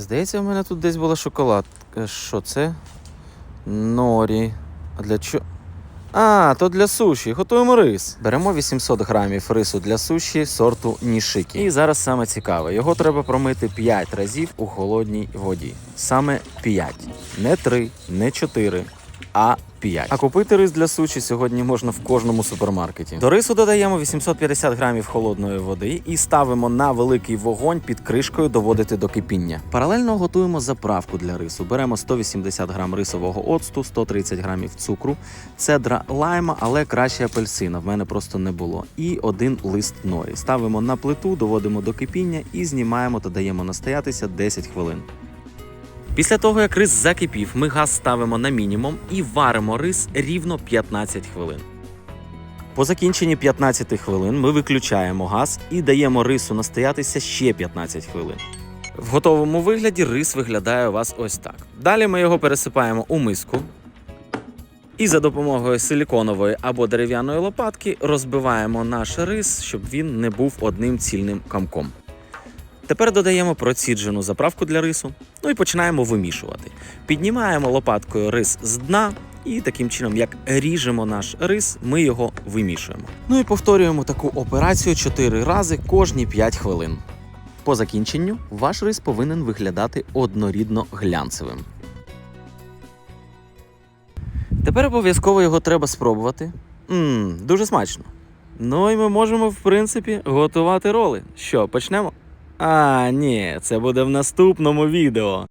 Здається, в мене тут десь була шоколадка. Що це? Норі. А для чого? А, то для суші. Готуємо рис. Беремо 800 грамів рису для суші сорту нішикі. І зараз саме цікаве. Його треба промити 5 разів у холодній воді. Саме 5. Не 3, не 4, а 5. А купити рис для суші сьогодні можна в кожному супермаркеті. До рису додаємо 850 грамів холодної води і ставимо на великий вогонь під кришкою доводити до кипіння. Паралельно готуємо заправку для рису. Беремо 180 грам рисового оцту, 130 грамів цукру, цедра лайма, але краще апельсина. В мене просто не було. І один лист норі. Ставимо на плиту, доводимо до кипіння і знімаємо та даємо настоятися 10 хвилин. Після того, як рис закипів, ми газ ставимо на мінімум і варимо рис рівно 15 хвилин. По закінченні 15 хвилин ми виключаємо газ і даємо рису настоятися ще 15 хвилин. В готовому вигляді рис виглядає у вас ось так. Далі ми його пересипаємо у миску. І за допомогою силіконової або дерев'яної лопатки розбиваємо наш рис, щоб він не був одним цільним комком. Тепер додаємо проціджену заправку для рису, ну і починаємо вимішувати. Піднімаємо лопаткою рис з дна, і таким чином, як ріжемо наш рис, ми його вимішуємо. Ну і повторюємо таку операцію 4 рази кожні 5 хвилин. По закінченню ваш рис повинен виглядати однорідно глянцевим. Тепер обов'язково його треба спробувати. Мм, дуже смачно. Ну і ми можемо, в принципі, готувати роли. Що, почнемо? А, ні, це буде в наступному відео.